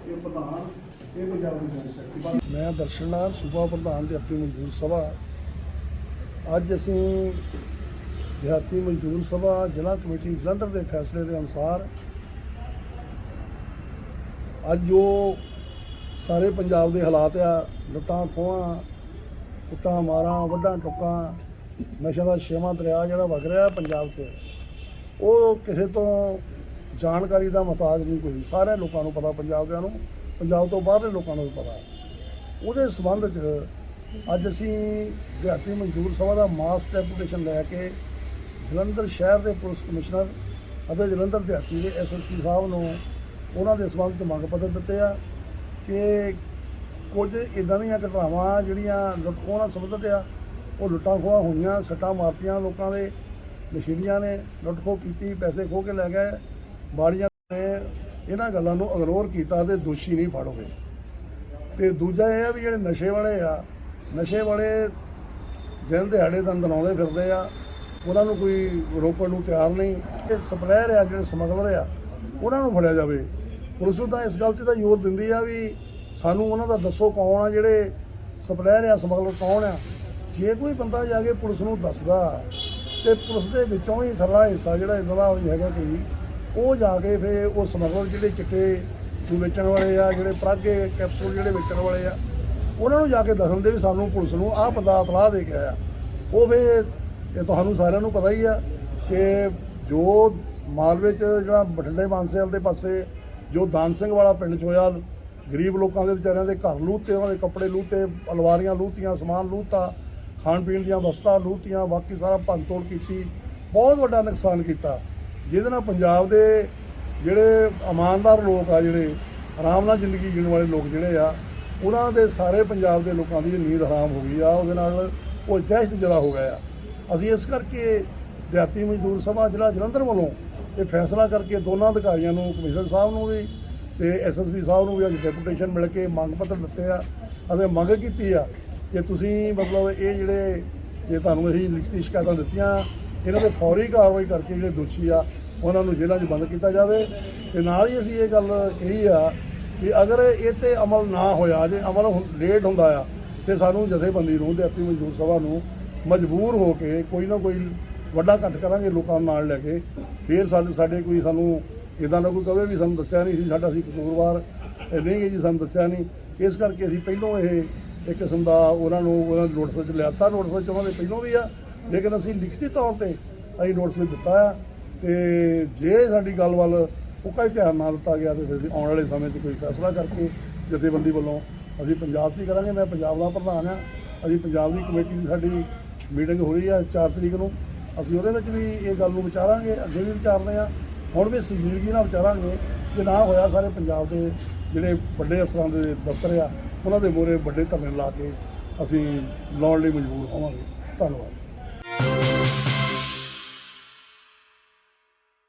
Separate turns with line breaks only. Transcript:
ਪ੍ਰਧਾਨ, ਇਹ ਪੰਜਾਬ ਦੀ ਜਨਰਲ ਮੈਂ ਦਰਸ਼ਨਾਰ ਸੂਬਾ ਪ੍ਰਧਾਨ ਦੇ ਆਪਣੀ ਮਜ਼ਦੂਰ ਸਭਾ। ਅੱਜ ਅਸੀਂ ਦਿਹਾਤੀ ਮਜ਼ਦੂਰ ਸਭਾ, ਜ਼ਿਲ੍ਹਾ ਕਮੇਟੀ ਜਲੰਧਰ ਦੇ ਫੈਸਲੇ ਦੇ ਅਨੁਸਾਰ ਅੱਜ ਜੋ ਸਾਰੇ ਪੰਜਾਬ ਦੇ ਹਾਲਾਤ ਆ, ਲੁੱਟਾਂ, ਖੋਹਾਂ, ਕੁੱਟਾਂ, ਮਾਰਾਂ, ਵੱਢਾਂ, ਟੁੱਕਾਂ ਨਸ਼ਾ ਦਾ ਛੇਵਾਂ ਦਰਿਆ ਜਿਹੜਾ ਵਗ ਰਿਹਾ ਪੰਜਾਬ 'ਚ, ਉਹ ਕਿਸੇ ਤੋਂ ਜਾਣਕਾਰੀ ਦਾ ਮਹਤਾਜ ਨਹੀਂ ਕੋਈ। ਸਾਰੇ ਲੋਕਾਂ ਨੂੰ ਪਤਾ, ਪੰਜਾਬ ਦਿਆਂ ਨੂੰ। ਪੰਜਾਬ ਤੋਂ ਬਾਹਰਲੇ ਲੋਕਾਂ ਨੂੰ ਵੀ ਪਤਾ। ਉਹਦੇ ਸਬੰਧ 'ਚ ਅੱਜ ਅਸੀਂ ਦਿਹਾਤੀ ਮਜ਼ਦੂਰ ਸਭਾ ਦਾ ਮਾਸ ਡੈਪੂਟੇਸ਼ਨ ਲੈ ਕੇ ਜਲੰਧਰ ਸ਼ਹਿਰ ਦੇ ਪੁਲਿਸ ਕਮਿਸ਼ਨਰ ਅਤੇ ਜਲੰਧਰ ਦਿਹਾਤੀ ਦੇ ਐਸਐਸਪੀ ਸਾਹਿਬ ਨੂੰ ਉਹਨਾਂ ਦੇ ਸਬੰਧ 'ਚ ਮੰਗ ਪੱਤਰ ਦਿੱਤੇ ਆ ਕਿ ਕੁਝ ਇਦਾਂ ਦੀਆਂ ਘਟਨਾਵਾਂ ਜਿਹੜੀਆਂ ਲੁੱਟ ਖੋਹ ਨਾਲ ਸੰਬੰਧਿਤ ਆ, ਉਹ ਲੁੱਟਾਂ ਖੋਹਾਂ ਹੋਈਆਂ, ਸੱਟਾਂ ਮਾਰਤੀਆਂ ਲੋਕਾਂ ਦੇ ਨਸ਼ੀਲੀਆਂ ਨੇ ਲੁੱਟ ਖੋਹ ਕੀਤੀ, ਪੈਸੇ ਖੋਹ ਕੇ ਲੈ ਗਏ। ਬਾੜੀਆਂ ਨੇ ਇਹਨਾਂ ਗੱਲਾਂ ਨੂੰ ਇਗਨੋਰ ਕੀਤਾ ਤੇ ਦੋਸ਼ੀ ਨਹੀਂ ਫੜ ਹੋਏ। ਤੇ ਦੂਜਾ ਇਹ ਆ ਵੀ ਜਿਹੜੇ ਨਸ਼ੇ ਵਾਲੇ ਆ, ਨਸ਼ੇ ਵਾਲੇ ਦਿਨ ਦਿਹਾੜੇ ਦੰਦ ਲਾਉਂਦੇ ਫਿਰਦੇ ਆ, ਉਹਨਾਂ ਨੂੰ ਕੋਈ ਰੋਕਣ ਨੂੰ ਤਿਆਰ ਨਹੀਂ। ਇਹ ਸਪਲਾਇਰ ਆ ਜਿਹੜੇ ਸਮਗਲਰ ਆ, ਉਹਨਾਂ ਨੂੰ ਫੜਿਆ ਜਾਵੇ। ਪੁਲਿਸ ਨੂੰ ਤਾਂ ਇਸ ਗੱਲ ਤੇ ਤਾਂ ਜ਼ੋਰ ਦਿੰਦੀ ਆ ਵੀ ਸਾਨੂੰ ਉਹਨਾਂ ਦਾ ਦੱਸੋ ਕੌਣ ਆ, ਜਿਹੜੇ ਸਪਲਾਇਰ ਆ ਸਮਗਲਰ ਕੌਣ ਆ। ਜੇ ਕੋਈ ਬੰਦਾ ਜਾ ਕੇ ਪੁਲਿਸ ਨੂੰ ਦੱਸਦਾ, ਤੇ ਪੁਲਿਸ ਦੇ ਵਿੱਚੋਂ ਹੀ ਥਰਲਾ ਹਿੱਸਾ ਜਿਹੜਾ ਇਦਾਂ ਦਾ ਹੈਗਾ ਕਿ ਉਹ ਜਾ ਕੇ ਫਿਰ ਉਹ ਸਮਗਲਰ ਜਿਹੜੇ ਚਿੱਟੇ ਨੂੰ ਵੇਚਣ ਵਾਲੇ ਆ, ਜਿਹੜੇ ਪਰਾਗੇ ਕੈਪਸੂਲ ਜਿਹੜੇ ਵੇਚਣ ਵਾਲੇ ਆ, ਉਹਨਾਂ ਨੂੰ ਜਾ ਕੇ ਦੱਸਣ ਦੇ ਵੀ ਸਾਨੂੰ ਪੁਲਿਸ ਨੂੰ ਆਹ ਬੰਦਾ ਅਪਲਾਹ ਦੇ ਕੇ ਆਇਆ। ਉਹ ਫਿਰ ਇਹ ਤੁਹਾਨੂੰ ਸਾਰਿਆਂ ਨੂੰ ਪਤਾ ਹੀ ਆ ਕਿ ਜੋ ਮਾਲਵੇ ਚ ਜਿਹੜਾ ਬਠਿੰਡੇ ਮਾਨਸੇਵਾਲ ਦੇ ਪਾਸੇ ਜੋ ਦਾਨ ਸਿੰਘ ਵਾਲਾ ਪਿੰਡ ਚ ਹੋਇਆ, ਗਰੀਬ ਲੋਕਾਂ ਦੇ ਵਿਚਾਰਿਆਂ ਦੇ ਘਰ ਲੂਤੇ ਉਹਨਾਂ ਦੇ ਕੱਪੜੇ ਲੂਤੇ ਅਲਵਾਰੀਆਂ ਲੂਤੀਆਂ ਸਮਾਨ ਲੂਤਾ ਖਾਣ ਪੀਣ ਦੀਆਂ ਵਸਤਾਂ ਲੂਤੀਆਂ ਬਾਕੀ ਸਾਰਾ ਭੰਨ ਤੋੜ ਕੀਤੀ, ਬਹੁਤ ਵੱਡਾ ਨੁਕਸਾਨ ਕੀਤਾ। ਜਿਹਦੇ ਨਾਲ ਪੰਜਾਬ ਦੇ ਜਿਹੜੇ ਇਮਾਨਦਾਰ ਲੋਕ ਆ, ਜਿਹੜੇ ਆਰਾਮ ਨਾਲ ਜ਼ਿੰਦਗੀ ਜੀਣ ਵਾਲੇ ਲੋਕ ਜਿਹੜੇ ਆ, ਉਹਨਾਂ ਦੇ ਸਾਰੇ ਪੰਜਾਬ ਦੇ ਲੋਕਾਂ ਦੀ ਨੀਂਦ ਹਰਾਮ ਹੋ ਗਈ ਆ, ਉਹਦੇ ਨਾਲ ਉਹ ਦਹਿਸ਼ਤ ਜ਼ਿਆਦਾ ਹੋ ਗਿਆ ਆ। ਅਸੀਂ ਇਸ ਕਰਕੇ ਦਿਹਾਤੀ ਮਜ਼ਦੂਰ ਸਭਾ ਜ਼ਿਲ੍ਹਾ ਜਲੰਧਰ ਵੱਲੋਂ ਇਹ ਫੈਸਲਾ ਕਰਕੇ ਦੋਨਾਂ ਅਧਿਕਾਰੀਆਂ ਨੂੰ, ਕਮਿਸ਼ਨਰ ਸਾਹਿਬ ਨੂੰ ਵੀ ਤੇ ਐਸਐਸਪੀ ਸਾਹਿਬ ਨੂੰ ਵੀ ਅੱਜ ਡੈਪੂਟੇਸ਼ਨ ਮਿਲ ਕੇ ਮੰਗ ਪੱਤਰ ਦਿੱਤੇ ਆ, ਅਤੇ ਮੰਗ ਕੀਤੀ ਆ ਕਿ ਤੁਸੀਂ ਮਤਲਬ ਇਹ ਜਿਹੜੇ, ਜੇ ਤੁਹਾਨੂੰ ਅਸੀਂ ਲਿਖਤੀ ਸ਼ਿਕਾਇਤਾਂ ਦਿੱਤੀਆਂ, ਇਹਨਾਂ ਤੇ ਫੌਰੀ ਕਾਰਵਾਈ ਕਰਕੇ ਜਿਹੜੇ ਦੋਸ਼ੀ ਆ ਉਹਨਾਂ ਨੂੰ ਜੇਲ੍ਹਾਂ 'ਚ ਬੰਦ ਕੀਤਾ ਜਾਵੇ। ਤੇ ਨਾਲ ਹੀ ਅਸੀਂ ਇਹ ਗੱਲ ਕਹੀ ਆ ਵੀ ਅਗਰ ਇਹ ਤੇ ਅਮਲ ਨਾ ਹੋਇਆ, ਜੇ ਅਮਲ ਲੇਟ ਹੁੰਦਾ ਆ, ਤੇ ਸਾਨੂੰ ਜਥੇਬੰਦੀ ਨੂੰ ਤੇ ਆਪਣੀ ਮਜ਼ਦੂਰ ਸਭਾ ਨੂੰ ਮਜਬੂਰ ਹੋ ਕੇ ਕੋਈ ਨਾ ਕੋਈ ਵੱਡਾ ਘੱਟ ਕਰਾਂਗੇ ਲੋਕਾਂ ਨੂੰ ਨਾਲ ਲੈ ਕੇ। ਫਿਰ ਸਾਡੇ ਸਾਡੇ ਕੋਈ ਸਾਨੂੰ ਇਦਾਂ ਦਾ ਕੋਈ ਕਵੇ ਵੀ ਸਾਨੂੰ ਦੱਸਿਆ ਨਹੀਂ ਸੀ, ਸਾਡਾ ਅਸੀਂ ਕਸੂਰਵਾਰ ਨਹੀਂ ਹੈ ਜੀ, ਸਾਨੂੰ ਦੱਸਿਆ ਨਹੀਂ। ਇਸ ਕਰਕੇ ਅਸੀਂ ਪਹਿਲੋਂ ਇਹ ਇੱਕ ਕਿਸਮ ਦਾ ਉਹਨਾਂ ਨੂੰ, ਉਹਨਾਂ ਦੇ ਨੋਟਿਸ ਵਿੱਚ ਲਿਆਤਾ, ਨੋਟਿਸ ਵਿੱਚ ਉਹਨਾਂ ਦੇ ਪਹਿਲੋਂ ਵੀ ਆ। ਲੇਕਿਨ ਅਸੀਂ ਲਿਖਤੀ ਤੌਰ ਤੇ ਅਸੀਂ ਨੋਟਿਸ ਦਿੱਤਾ ਆ। ਤੇ ਜੇ ਸਾਡੀ ਗੱਲ ਵੱਲ ਉਹ ਹੀ ਧਿਆਨ ਨਾ ਦਿੱਤਾ ਗਿਆ ਤੇ ਫਿਰ ਆਉਣ ਵਾਲੇ ਸਮੇਂ 'ਚ ਕੋਈ ਫੈਸਲਾ ਕਰਕੇ ਜਥੇਬੰਦੀ ਵੱਲੋਂ ਅਸੀਂ ਪੰਜਾਬ 'ਚ ਹੀ ਕਰਾਂਗੇ। ਮੈਂ ਪੰਜਾਬ ਦਾ ਪ੍ਰਧਾਨ ਆ ਅਸੀਂ ਪੰਜਾਬ ਦੀ ਕਮੇਟੀ ਦੀ ਸਾਡੀ ਮੀਟਿੰਗ ਹੋ ਰਹੀ ਆ 4 ਤਰੀਕ ਨੂੰ। ਅਸੀਂ ਉਹਦੇ ਵਿੱਚ ਵੀ ਇਹ ਗੱਲ ਨੂੰ ਵਿਚਾਰਾਂਗੇ, ਅੱਗੇ ਵੀ ਵਿਚਾਰਦੇ ਆ ਹੁਣ ਵੀ ਸੰਜੀਦਗੀ ਨਾਲ ਵਿਚਾਰਾਂਗੇ ਕਿ ਨਾ ਹੋਇਆ ਸਾਰੇ ਪੰਜਾਬ ਦੇ ਜਿਹੜੇ ਵੱਡੇ ਅਫਸਰਾਂ ਦੇ ਦਫ਼ਤਰ ਆ, ਉਹਨਾਂ ਦੇ ਮੋਰੇ ਵੱਡੇ ਧਰਨੇ ਲਾ ਕੇ ਅਸੀਂ ਲਾਉਣ ਲਈ ਮਜਬੂਰ ਹੋਵਾਂਗੇ। ਧੰਨਵਾਦ।